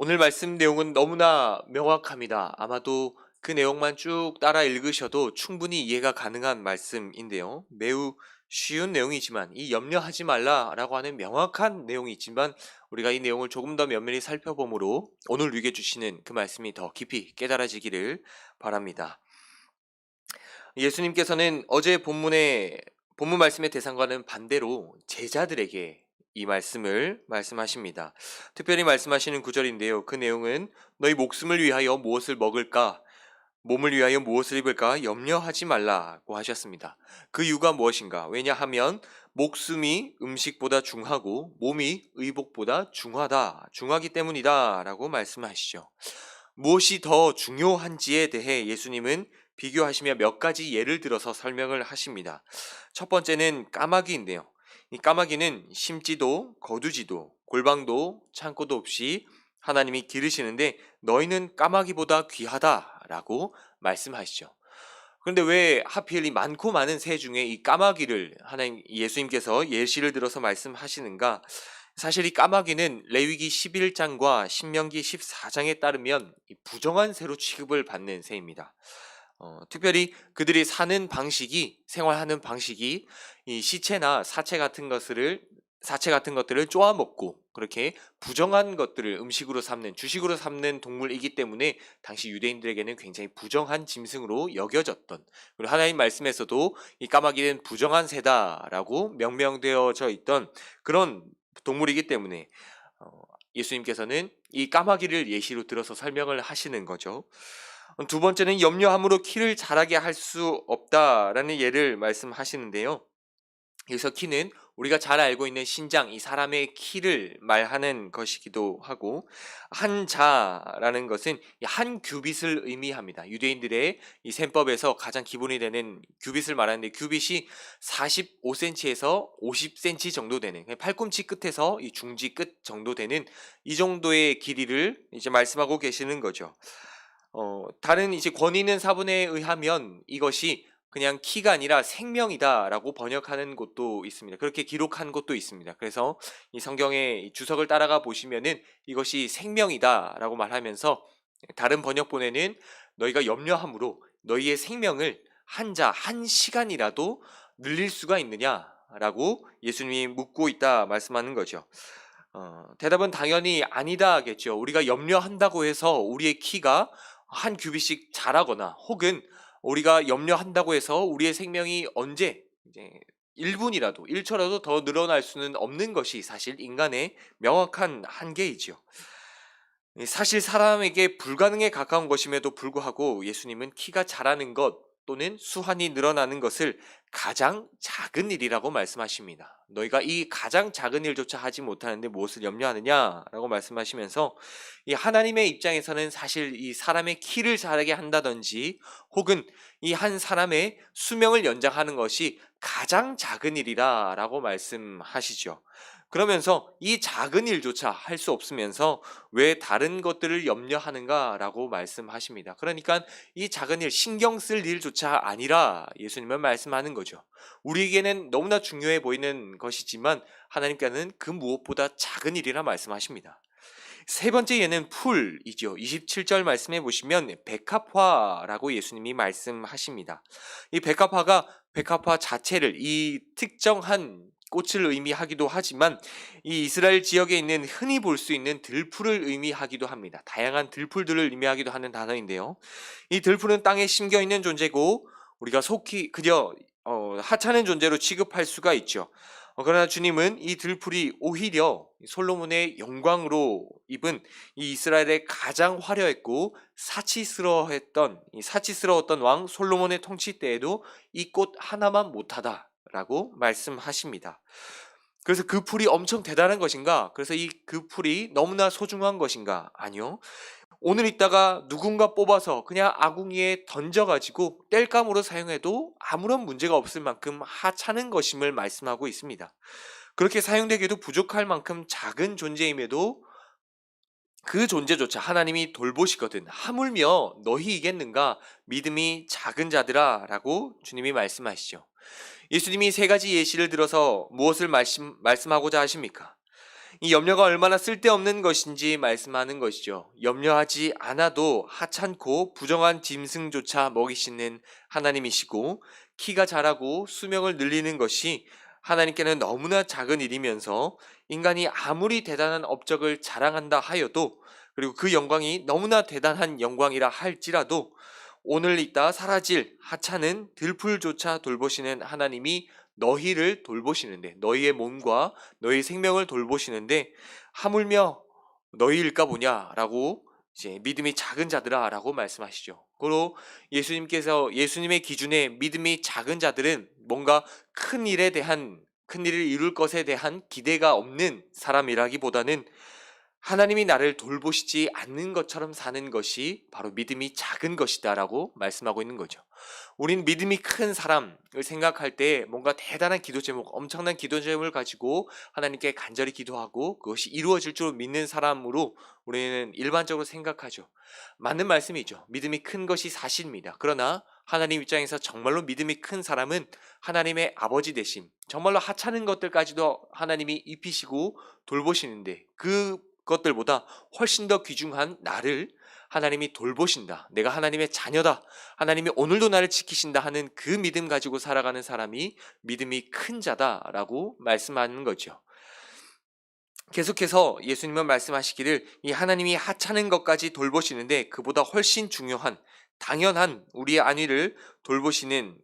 오늘 말씀 내용은 너무나 명확합니다. 아마도 그 내용만 쭉 따라 읽으셔도 충분히 이해가 가능한 말씀인데요. 매우 쉬운 내용이지만 이 염려하지 말라라고 하는 명확한 내용이 있지만 우리가 이 내용을 조금 더 면밀히 살펴보므로 오늘 우리에게 주시는 그 말씀이 더 깊이 깨달아지기를 바랍니다. 예수님께서는 어제 본문의 본문 말씀의 대상과는 반대로 제자들에게 이 말씀을 말씀하십니다. 특별히 말씀하시는 구절인데요. 그 내용은 너희 목숨을 위하여 무엇을 먹을까? 몸을 위하여 무엇을 입을까? 염려하지 말라고 하셨습니다. 그 이유가 무엇인가? 왜냐하면 목숨이 음식보다 중하고 몸이 의복보다 중하다. 중하기 때문이다 라고 말씀하시죠. 무엇이 더 중요한지에 대해 예수님은 비교하시며 몇 가지 예를 들어서 설명을 하십니다. 첫 번째는 까마귀인데요. 이 까마귀는 심지도 거두지도 골방도 창고도 없이 하나님이 기르시는데 너희는 까마귀보다 귀하다라고 말씀하시죠. 그런데 왜 하필 이 많고 많은 새 중에 이 까마귀를 하나님 예수님께서 예시를 들어서 말씀하시는가? 사실 이 까마귀는 레위기 11장과 신명기 14장에 따르면 이 부정한 새로 취급을 받는 새입니다. 어, 특별히 그들이 사는 방식이 생활하는 방식이 이 시체나 사체 같은 것을 사체 같은 것들을 쪼아 먹고 그렇게 부정한 것들을 음식으로 삼는 주식으로 삼는 동물이기 때문에 당시 유대인들에게는 굉장히 부정한 짐승으로 여겨졌던 그리고 하나님 말씀에서도 이 까마귀는 부정한 새다라고 명명되어져 있던 그런 동물이기 때문에 어, 예수님께서는 이 까마귀를 예시로 들어서 설명을 하시는 거죠. 두 번째는 염려함으로 키를 자라게 할 수 없다라는 예를 말씀하시는데요. 여기서 키는 우리가 잘 알고 있는 신장, 이 사람의 키를 말하는 것이기도 하고 한자라는 것은 한 규빗을 의미합니다. 유대인들의 이 셈법에서 가장 기본이 되는 규빗을 말하는데 규빗이 45cm에서 50cm 정도 되는 팔꿈치 끝에서 이 중지 끝 정도 되는 이 정도의 길이를 이제 말씀하고 계시는 거죠. 어, 다른 이제 권위 있는 사본에 의하면 이것이 그냥 키가 아니라 생명이다라고 번역하는 곳도 있습니다. 그렇게 기록한 곳도 있습니다. 그래서 이 성경의 주석을 따라가 보시면은 이것이 생명이다라고 말하면서 다른 번역본에는 너희가 염려함으로 너희의 생명을 한 자, 한 시간이라도 늘릴 수가 있느냐라고 예수님이 묻고 있다 말씀하는 거죠. 어, 대답은 당연히 아니다겠죠. 우리가 염려한다고 해서 우리의 키가 한 규빗씩 자라거나 혹은 우리가 염려한다고 해서 우리의 생명이 언제 이제 1분이라도 1초라도 더 늘어날 수는 없는 것이 사실 인간의 명확한 한계이지요. 사실 사람에게 불가능에 가까운 것임에도 불구하고 예수님은 키가 자라는 것 또는 수환이 늘어나는 것을 가장 작은 일이라고 말씀하십니다. 너희가 이 가장 작은 일조차 하지 못하는데 무엇을 염려하느냐라고 말씀하시면서 이 하나님의 입장에서는 사실 이 사람의 키를 자라게 한다든지 혹은 이 한 사람의 수명을 연장하는 것이 가장 작은 일이라라고 말씀하시죠. 그러면서 이 작은 일조차 할 수 없으면서 왜 다른 것들을 염려하는가라고 말씀하십니다. 그러니까 이 작은 일, 신경 쓸 일조차 아니라 예수님은 말씀하는 거죠. 우리에게는 너무나 중요해 보이는 것이지만 하나님께는 그 무엇보다 작은 일이라 말씀하십니다. 세 번째 예는 풀이죠. 27절 말씀해 보시면 백합화라고 예수님이 말씀하십니다. 이 백합화가 백합화 자체를 이 특정한 꽃을 의미하기도 하지만 이 이스라엘 지역에 있는 흔히 볼 수 있는 들풀을 의미하기도 합니다. 다양한 들풀들을 의미하기도 하는 단어인데요. 이 들풀은 땅에 심겨 있는 존재고 우리가 속히 그저 어, 하찮은 존재로 취급할 수가 있죠. 어, 그러나 주님은 이 들풀이 오히려 솔로몬의 영광으로 입은 이 이스라엘의 가장 화려했고 사치스러웠던 이 사치스러웠던 왕 솔로몬의 통치 때에도 이 꽃 하나만 못하다. 라고 말씀하십니다. 그래서 그 풀이 엄청 대단한 것인가? 그래서 이 그 풀이 너무나 소중한 것인가? 아니요. 오늘 있다가 누군가 뽑아서 그냥 아궁이에 던져가지고 뗄감으로 사용해도 아무런 문제가 없을 만큼 하찮은 것임을 말씀하고 있습니다. 그렇게 사용되기도 부족할 만큼 작은 존재임에도 그 존재조차 하나님이 돌보시거든 하물며 너희 이겠는가 믿음이 작은 자들아 라고 주님이 말씀하시죠. 예수님이 세 가지 예시를 들어서 무엇을 말씀, 말씀하고자 하십니까? 이 염려가 얼마나 쓸데없는 것인지 말씀하는 것이죠. 염려하지 않아도 하찮고 부정한 짐승조차 먹이시는 하나님이시고 키가 자라고 수명을 늘리는 것이 하나님께는 너무나 작은 일이면서 인간이 아무리 대단한 업적을 자랑한다 하여도 그리고 그 영광이 너무나 대단한 영광이라 할지라도 오늘 있다 사라질 하찮은 들풀조차 돌보시는 하나님이 너희를 돌보시는데 너희의 몸과 너희 생명을 돌보시는데 하물며 너희일까 보냐라고 이제 믿음이 작은 자들아라고 말씀하시죠. 그리고 예수님께서 예수님의 기준에 믿음이 작은 자들은 뭔가 큰 일에 대한 큰 일을 이룰 것에 대한 기대가 없는 사람이라기보다는 하나님이 나를 돌보시지 않는 것처럼 사는 것이 바로 믿음이 작은 것이다라고 말씀하고 있는 거죠. 우린 믿음이 큰 사람을 생각할 때 뭔가 대단한 기도 제목, 엄청난 기도 제목을 가지고 하나님께 간절히 기도하고 그것이 이루어질 줄 믿는 사람으로 우리는 일반적으로 생각하죠. 맞는 말씀이죠. 믿음이 큰 것이 사실입니다. 그러나 하나님 입장에서 정말로 믿음이 큰 사람은 하나님의 아버지 되심, 정말로 하찮은 것들까지도 하나님이 입히시고 돌보시는데 그 것들보다 훨씬 더 귀중한 나를 하나님이 돌보신다. 내가 하나님의 자녀다. 하나님이 오늘도 나를 지키신다 하는 그 믿음 가지고 살아가는 사람이 믿음이 큰 자다라고 말씀하는 거죠. 계속해서 예수님은 말씀하시기를 이 하나님이 하찮은 것까지 돌보시는데 그보다 훨씬 중요한 당연한 우리의 안위를 돌보시는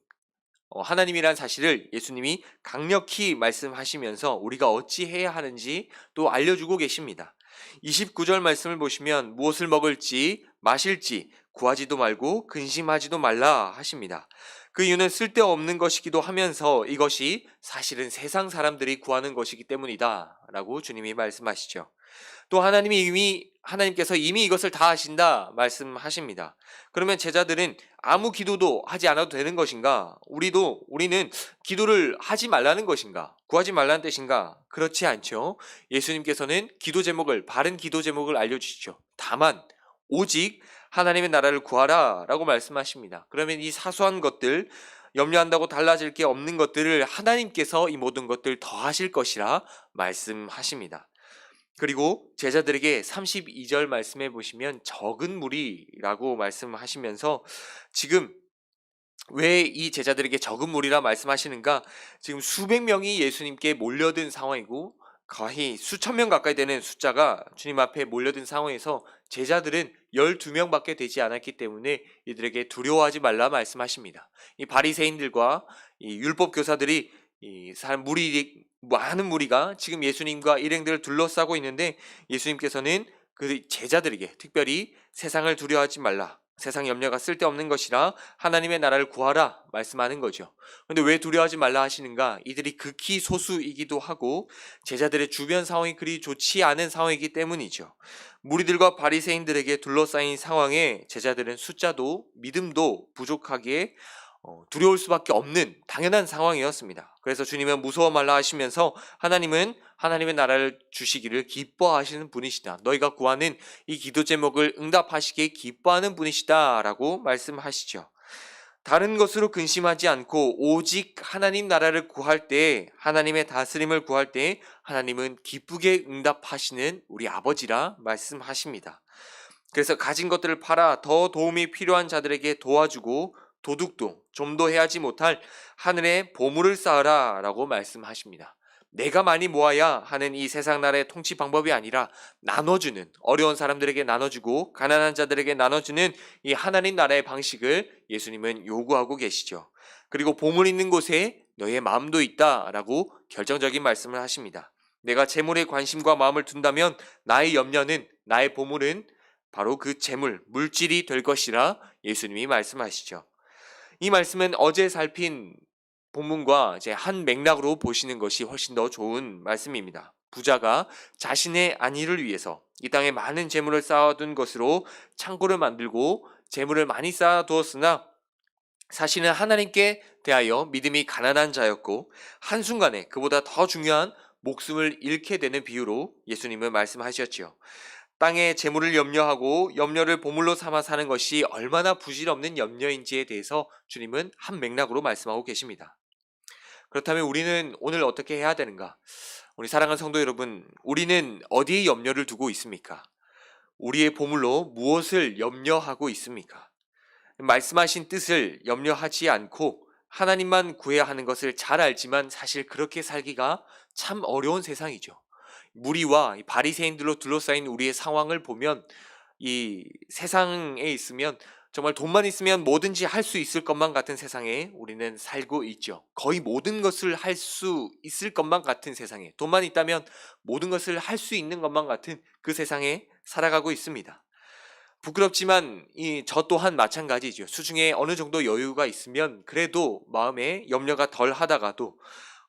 어, 하나님이란 사실을 예수님이 강력히 말씀하시면서 우리가 어찌 해야 하는지 또 알려주고 계십니다. 29절 말씀을 보시면 무엇을 먹을지 마실지 구하지도 말고 근심하지도 말라 하십니다. 그 이유는 쓸데없는 것이기도 하면서 이것이 사실은 세상 사람들이 구하는 것이기 때문이다 라고 주님이 말씀하시죠. 또 하나님이 이미 하나님께서 이미 이것을 다 하신다 말씀하십니다. 그러면 제자들은 아무 기도도 하지 않아도 되는 것인가? 우리도 우리는 기도를 하지 말라는 것인가? 구하지 말라는 뜻인가? 그렇지 않죠. 예수님께서는 기도 제목을 바른 기도 제목을 알려 주시죠. 다만 오직 하나님의 나라를 구하라 라고 말씀하십니다. 그러면 이 사소한 것들 염려한다고 달라질 게 없는 것들을 하나님께서 이 모든 것들 더하실 것이라 말씀하십니다. 그리고 제자들에게 32절 말씀해 보시면 적은 무리라고 말씀하시면서 지금 왜 이 제자들에게 적은 무리라 말씀하시는가? 지금 수백 명이 예수님께 몰려든 상황이고 거의 수천 명 가까이 되는 숫자가 주님 앞에 몰려든 상황에서 제자들은 12명밖에 되지 않았기 때문에 이들에게 두려워하지 말라 말씀하십니다. 이 바리새인들과 이 율법 교사들이 이 사람 무리 많은 무리가 지금 예수님과 일행들을 둘러싸고 있는데 예수님께서는 그 제자들에게 특별히 세상을 두려워하지 말라. 세상 염려가 쓸데없는 것이라 하나님의 나라를 구하라 말씀하는 거죠. 근데 왜 두려워하지 말라 하시는가? 이들이 극히 소수이기도 하고 제자들의 주변 상황이 그리 좋지 않은 상황이기 때문이죠. 무리들과 바리새인들에게 둘러싸인 상황에 제자들은 숫자도 믿음도 부족하기에 어, 두려울 수밖에 없는 당연한 상황이었습니다. 그래서 주님은 무서워 말라 하시면서 하나님은 하나님의 나라를 주시기를 기뻐하시는 분이시다. 너희가 구하는 이 기도 제목을 응답하시기에 기뻐하는 분이시다라고 말씀하시죠. 다른 것으로 근심하지 않고 오직 하나님 나라를 구할 때 하나님의 다스림을 구할 때 하나님은 기쁘게 응답하시는 우리 아버지라 말씀하십니다. 그래서 가진 것들을 팔아 더 도움이 필요한 자들에게 도와주고 도둑도 좀도 해하지 못할 하늘에 보물을 쌓으라 라고 말씀하십니다. 내가 많이 모아야 하는 이 세상 나라의 통치 방법이 아니라 나눠주는 어려운 사람들에게 나눠주고 가난한 자들에게 나눠주는 이 하나님 나라의 방식을 예수님은 요구하고 계시죠. 그리고 보물 있는 곳에 너의 마음도 있다라고 결정적인 말씀을 하십니다. 내가 재물에 관심과 마음을 둔다면 나의 염려는 나의 보물은 바로 그 재물, 물질이 될 것이라 예수님이 말씀하시죠. 이 말씀은 어제 살핀 본문과 이제 한 맥락으로 보시는 것이 훨씬 더 좋은 말씀입니다. 부자가 자신의 안위를 위해서 이 땅에 많은 재물을 쌓아둔 것으로 창고를 만들고 재물을 많이 쌓아두었으나 사실은 하나님께 대하여 믿음이 가난한 자였고 한순간에 그보다 더 중요한 목숨을 잃게 되는 비유로 예수님은 말씀하셨지요. 땅의 재물을 염려하고 염려를 보물로 삼아 사는 것이 얼마나 부질없는 염려인지에 대해서 주님은 한 맥락으로 말씀하고 계십니다. 그렇다면 우리는 오늘 어떻게 해야 되는가? 우리 사랑하는 성도 여러분, 우리는 어디에 염려를 두고 있습니까? 우리의 보물로 무엇을 염려하고 있습니까? 말씀하신 뜻을 염려하지 않고 하나님만 구해야 하는 것을 잘 알지만 사실 그렇게 살기가 참 어려운 세상이죠. 무리와 이 바리새인들로 둘러싸인 우리의 상황을 보면 이 세상에 있으면 정말 돈만 있으면 뭐든지 할 수 있을 것만 같은 세상에 우리는 살고 있죠. 거의 모든 것을 할 수 있을 것만 같은 세상에 돈만 있다면 모든 것을 할 수 있는 것만 같은 그 세상에 살아가고 있습니다. 부끄럽지만 이 저 또한 마찬가지죠. 수중에 어느 정도 여유가 있으면 그래도 마음에 염려가 덜 하다가도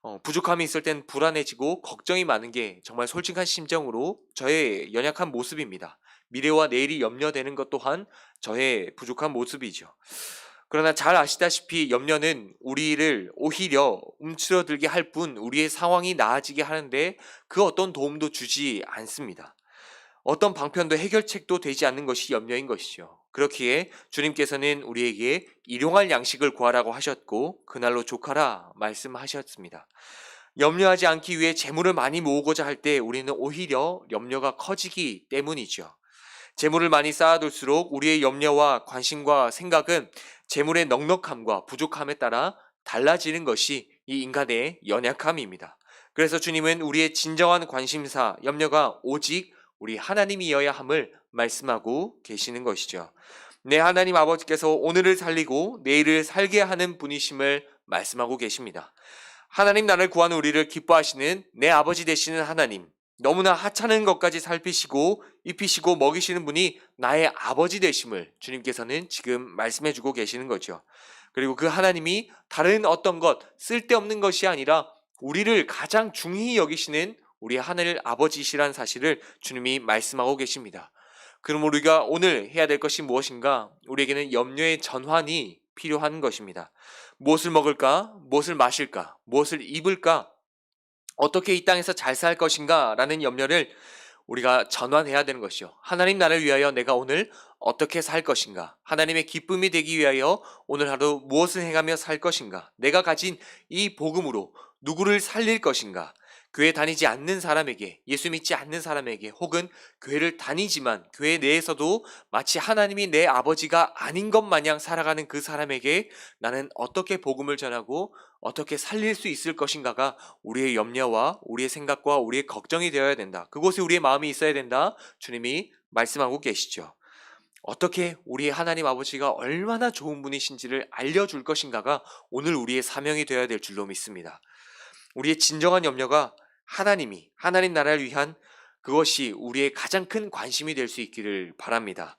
어, 부족함이 있을 땐 불안해지고 걱정이 많은 게 정말 솔직한 심정으로 저의 연약한 모습입니다. 미래와 내일이 염려되는 것 또한 저의 부족한 모습이죠. 그러나 잘 아시다시피 염려는 우리를 오히려 움츠러들게 할 뿐 우리의 상황이 나아지게 하는데 그 어떤 도움도 주지 않습니다. 어떤 방편도 해결책도 되지 않는 것이 염려인 것이죠. 그렇기에 주님께서는 우리에게 일용할 양식을 구하라고 하셨고 그날로 족하라 말씀하셨습니다. 염려하지 않기 위해 재물을 많이 모으고자 할 때 우리는 오히려 염려가 커지기 때문이죠. 재물을 많이 쌓아둘수록 우리의 염려와 관심과 생각은 재물의 넉넉함과 부족함에 따라 달라지는 것이 이 인간의 연약함입니다. 그래서 주님은 우리의 진정한 관심사, 염려가 오직 우리 하나님이어야 함을 말씀하고 계시는 것이죠. 내 하나님 아버지께서 오늘을 살리고 내일을 살게 하는 분이심을 말씀하고 계십니다. 하나님 나를 구하는 우리를 기뻐하시는 내 아버지 되시는 하나님, 너무나 하찮은 것까지 살피시고 입히시고 먹이시는 분이 나의 아버지 되심을 주님께서는 지금 말씀해 주고 계시는 거죠. 그리고 그 하나님이 다른 어떤 것, 쓸데없는 것이 아니라 우리를 가장 중히 여기시는 우리 하늘 아버지시란 사실을 주님이 말씀하고 계십니다. 그럼 우리가 오늘 해야 될 것이 무엇인가? 우리에게는 염려의 전환이 필요한 것입니다. 무엇을 먹을까? 무엇을 마실까? 무엇을 입을까? 어떻게 이 땅에서 잘 살 것인가? 라는 염려를 우리가 전환해야 되는 것이요. 하나님 나를 위하여 내가 오늘 어떻게 살 것인가? 하나님의 기쁨이 되기 위하여 오늘 하루 무엇을 행하며 살 것인가? 내가 가진 이 복음으로 누구를 살릴 것인가? 교회 다니지 않는 사람에게, 예수 믿지 않는 사람에게, 혹은 교회를 다니지만 교회 내에서도 마치 하나님이 내 아버지가 아닌 것 마냥 살아가는 그 사람에게 나는 어떻게 복음을 전하고 어떻게 살릴 수 있을 것인가가 우리의 염려와 우리의 생각과 우리의 걱정이 되어야 된다. 그곳에 우리의 마음이 있어야 된다. 주님이 말씀하고 계시죠. 어떻게 우리의 하나님 아버지가 얼마나 좋은 분이신지를 알려줄 것인가가 오늘 우리의 사명이 되어야 될 줄로 믿습니다. 우리의 진정한 염려가 하나님이 하나님 나라를 위한 그것이 우리의 가장 큰 관심이 될 수 있기를 바랍니다.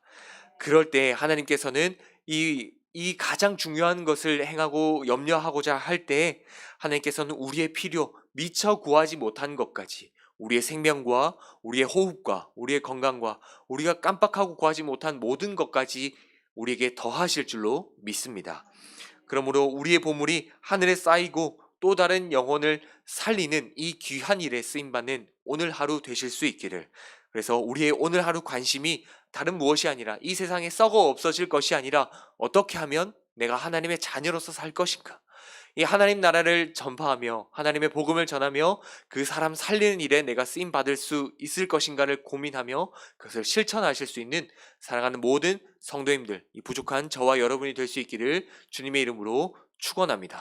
그럴 때 하나님께서는 이, 이 가장 중요한 것을 행하고 염려하고자 할 때 하나님께서는 우리의 필요, 미처 구하지 못한 것까지 우리의 생명과 우리의 호흡과 우리의 건강과 우리가 깜빡하고 구하지 못한 모든 것까지 우리에게 더하실 줄로 믿습니다. 그러므로 우리의 보물이 하늘에 쌓이고 또 다른 영혼을 살리는 이 귀한 일에 쓰임 받는 오늘 하루 되실 수 있기를. 그래서 우리의 오늘 하루 관심이 다른 무엇이 아니라 이 세상에 썩어 없어질 것이 아니라 어떻게 하면 내가 하나님의 자녀로서 살 것인가? 이 하나님 나라를 전파하며 하나님의 복음을 전하며 그 사람 살리는 일에 내가 쓰임 받을 수 있을 것인가를 고민하며 그것을 실천하실 수 있는 사랑하는 모든 성도님들, 이 부족한 저와 여러분이 될 수 있기를 주님의 이름으로 축원합니다.